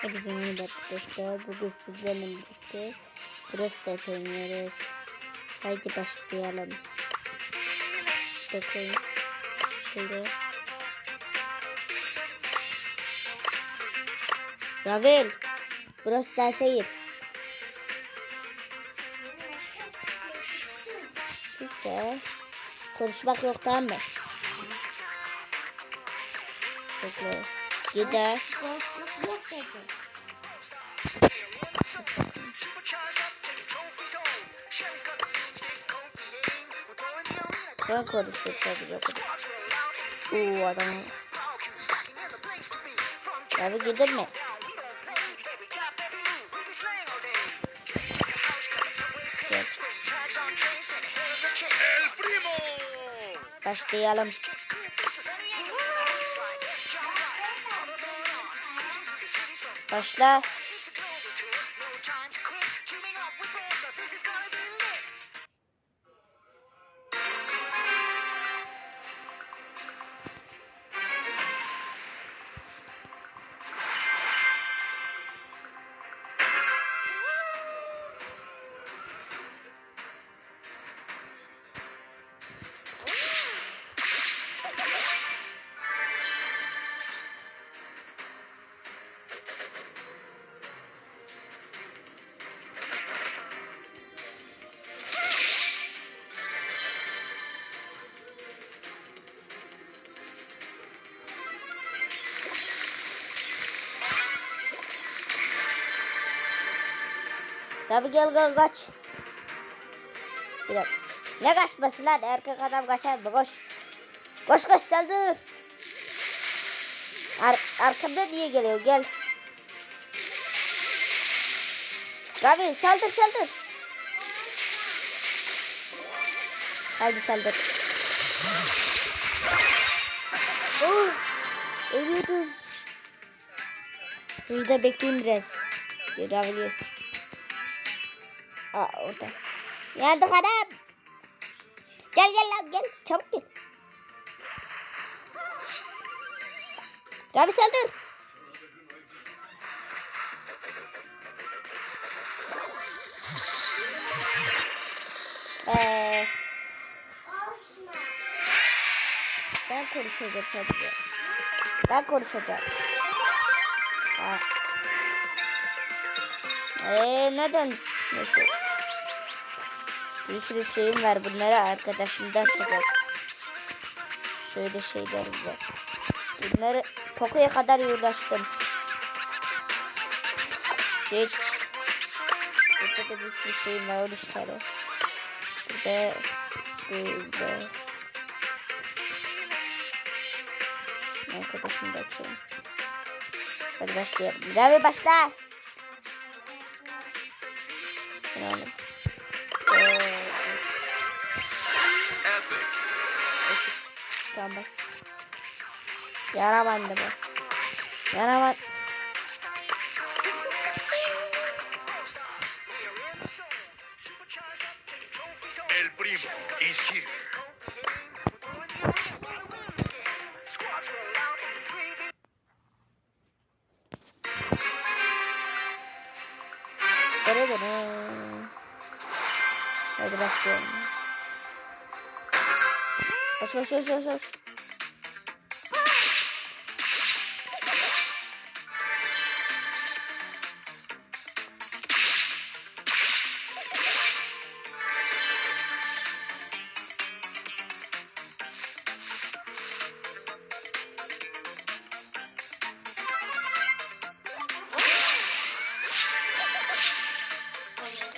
Hepinize merhaba arkadaşlar. Bugün sizlerle birlikte Brawl Stars oynuyoruz. Haydi başlayalım. Bakın. Şöyle. Ravel. Brawl Stars'a gir. Güzel. Konuşmak yok tamam mı? Bekle. Gider. Ben konuşuyorum tabii yok. Uuu adam. Abi gider mi? Başlayalım. Başla. Tabi gel gel kaç. Bir. Ne kaçması lan? Erkek adam kaçar mı? Koş. Koş koş saldır. Ar arkamda niye geliyor? Gel. Ravi saldır saldır. Haydi saldır. Oh, ölüyordum. Şurada bekleyin biraz. Ravi Aa orada. Yandık adam. Gel gel lan gel. Çabuk gel. Ravi saldır. Ee, ben konuşacağım sadece. Ben konuşacağım. Aa. Ee, neden? Neyse. Bir sürü şeyim var. Bunları arkadaşımdan çeker. Şöyle şeylerim var. Bunları Poco'ya kadar uğraştım. Geç. Burada da bir sürü şeyim var. 13 tane. Burada böyle. Arkadaşım da açayım. Hadi başlayalım. Hadi başla. Tamam. Tamam bak. Yara bandı bu. Yara bandı. El primo is here. Hadi başlayalım. Koş koş koş koş. koş.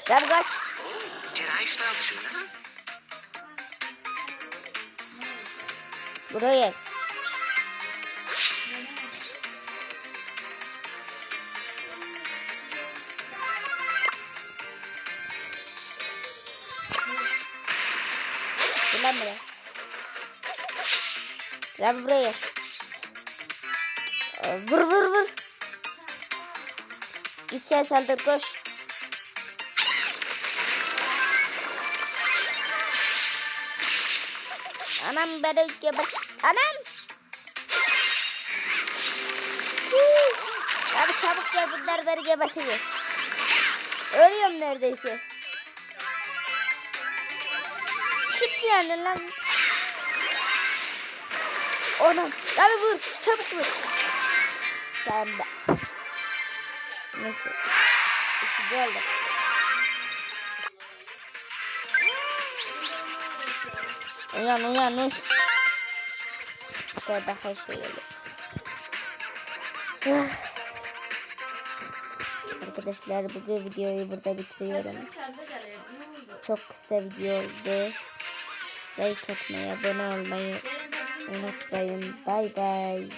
Gel kaç. Cerrahi spel dışında. Buraya gel. Buraya. Gel buraya. Vur vur vur. Sen saldır koş. Anam beni geber. Anam. Abi çabuk gel. Bunlar beni gebertiyor. Ölüyorum neredeyse. Şimdi yani lan. Onam. Abi vur. Çabuk vur. Sen de. Neyse. Üçüncü oldu. Uyan uyan uyan. Daha şöyle. Ah. Arkadaşlar bugün videoyu burada bitiriyorum. Çok kısa video oldu. Like atmayı, abone olmayı unutmayın. Bay bay.